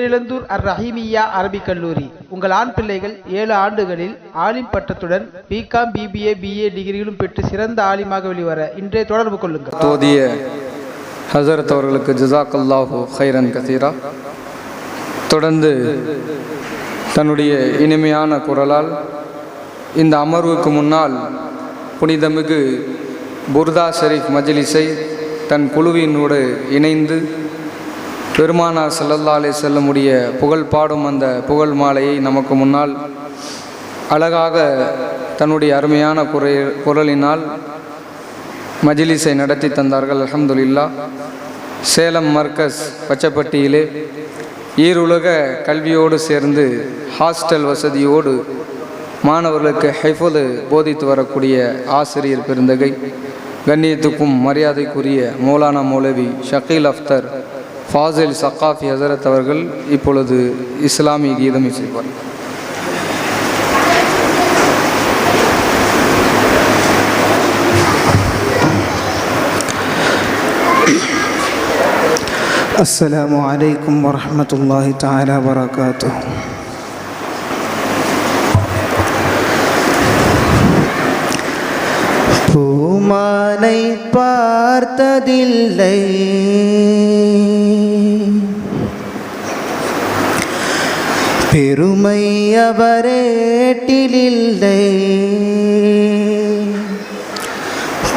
பேரிழந்தூர் அர் ரஹீமியா அரபிக் கல்லூரி. உங்கள் ஆண் பிள்ளைகள் ஏழு ஆண்டுகளில் ஆலிம் பட்டத்துடன் பிகாம் பிபிஏ பிஏ டிகிரிகளும் பெற்று சிறந்த ஆலிமாக வெளிவர இன்றைய தொடர்பு கொள்ளுங்கள். தோதிய ஹசரத் அவர்களுக்கு ஜசாக்கல்லாஹு ஹைரன் கசீரா. தொடர்ந்து தன்னுடைய இனிமையான குரலால் இந்த அமர்வுக்கு முன்னால் புனிதமிகு புர்தா ஷெரீப் மஜ்லிஸை தன் குழுவினோடு இணைந்து பெருமானார் செல்லல்லாலே செல்லமுடிய செல்லமுடைய புகழ் பாடும் அந்த புகழ் மாலையை நமக்கு முன்னால் அழகாக தன்னுடைய அருமையான குறை குரலினால் மஜிலிஸை நடத்தி தந்தார்கள். அல்ஹம்துலில்லா. சேலம் மர்க்கஸ் பச்சப்பட்டியிலே ஈருலக கல்வியோடு சேர்ந்து ஹாஸ்டல் வசதியோடு மாணவர்களுக்கு ஹைஃபுது போதித்து வரக்கூடிய ஆசிரியர் பெருந்தகை கண்ணியத்துக்கும் மரியாதைக்குரிய மௌலானா மௌலவி ஷக்கீல் அஃப்தர் ஃபாசில் சக்காஃபி ஹசரத் அவர்கள் இப்பொழுது இஸ்லாமிய கீதம் இசைப்பார் السلام عليكم ورحمة الله تعالى وبركاته பூமானை பார்த்ததில்லை பெருமை அவரேட்டிலில்லை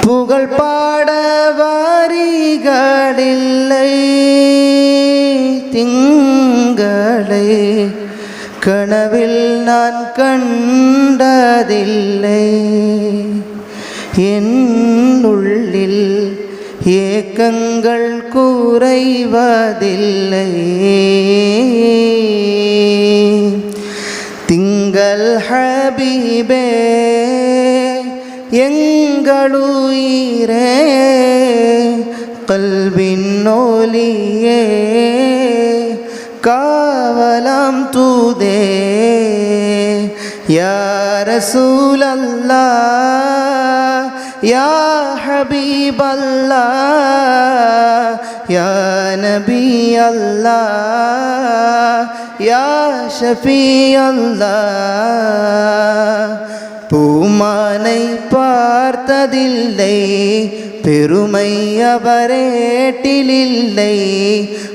புகழ் பாட வாரிகளில்லை திங்களை கனவில் நான் கண்டதில்லை. என் உள்ளில் ஏக்கங்கள் குறைவதில்லை. எங்கள் ஹபீபே எங்களுயிரே கல்வின் நோலியே காவலாம் தூதே யார சூழல்லா யா ஹபீபல்லா யா நபி அல்லா யா ஷஃபி அல்லா பூமானை பார்த்ததில்லை பெருமை அவரேட்டிலில்லை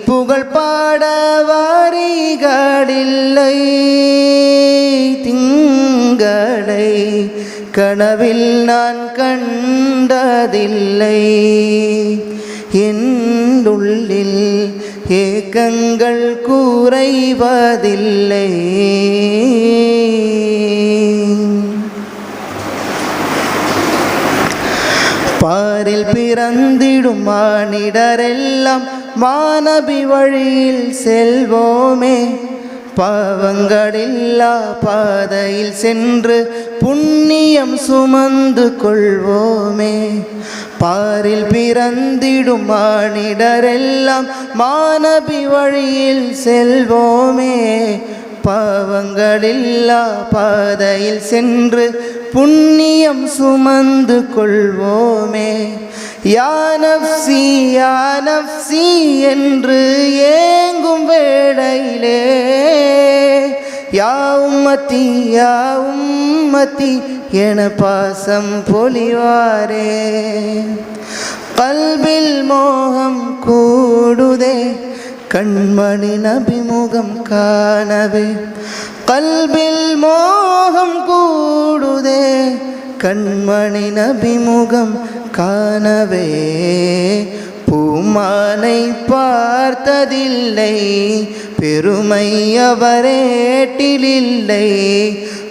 புகழ் பாட வாரிகளில்லை திங்களை கனவில் நான் கண்டதில்லை. என்னுள்ளில் ஏக்கங்கள் கூறைவதில்லை. பாரில் பிறந்திடும் மானிடரெல்லாம் மானபி வழியில் செல்வோமே. பாவங்களில்லா பாதையில் சென்று புண்ணியம் சுமந்து கொள்வோமே. பாரில் பிறந்திடும் மானிடரெல்லாம் மாணபி வழியில் செல்வோமே. பாவங்களில்லா பாதையில் சென்று புண்ணியம் சுமந்து கொள்வோமே. யானப்சி யானப்சி என்று ஏங்கும் வேளையிலே யாவும் உம்மத்தி யா உம்மத்தி என பாசம் பொலிவாரே கல்வில் மோகம் கூடுதே கண்மணி நபிமுகம் காணவே. கல்வில் மோகம் கூடுதே கண்மணி நபிமுகம் காணவே. பூமானை பார்த்ததில்லை பெருமை அவரேட்டிலில்லை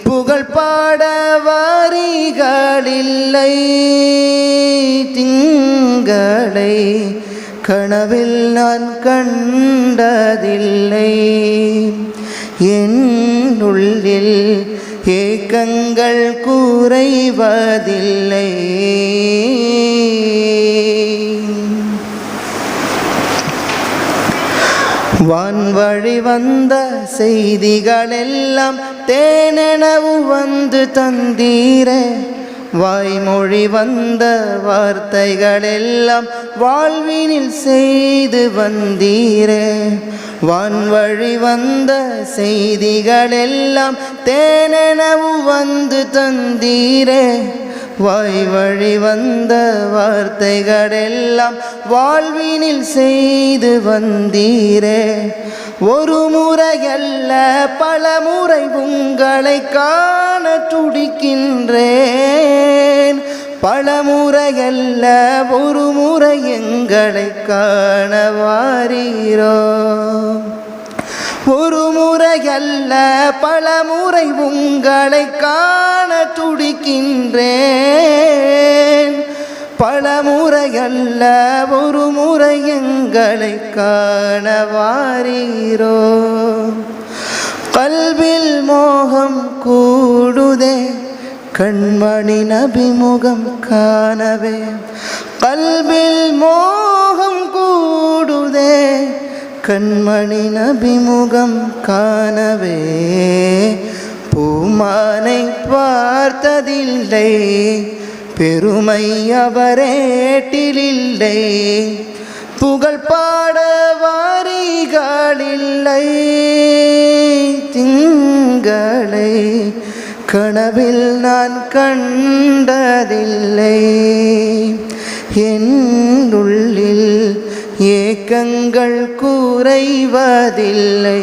புகழ் பாட வாரிகளில்லை திங்களை கனவில் நான் கண்டதில்லை. என் உள்ளில் ஏக்கங்கள் கூறைவதில்லை. வான்வழி வந்த செய்திகளெல்லாம் தேனெனவு வந்து தந்தீரே. வாய்மொழி வந்த வார்த்தைகளெல்லாம் வாழ்வினில் செய்து வந்தீரே. வான்வழி வந்த செய்திகளெல்லாம் தேனெனவு வந்து தந்தீரே. வாய் வழி வந்த வார்த்தைகளெல்லாம் வாழ்வினில் செய்து வந்தீரே. ஒரு முறையல்ல பல முறை உங்களை காண துடிக்கின்றேன். பல முறையல்ல ஒரு முறை எங்களை காண வாரீரோ. ஒரு முறையல்ல பல முறை உங்களை காண துடிக்கின்றேன். முறையல்ல ஒரு முறை எங்களை காண வாரீரோ கல்வில் மோகம் கூடுதே கண்மணி நபிமுகம் காணவே. கல்வில் மோகம் கூடுதே கண்மணி நபிமுகம் காணவே. பூமானை பார்த்ததில்லை பெருமை அவரேட்டிலில்லை புகழ் பாட வாரிகளில்லை. திங்களை கனவில் நான் கண்டதில்லை. என்னுள்ளில் ஏக்கங்கள் குறைவதில்லை.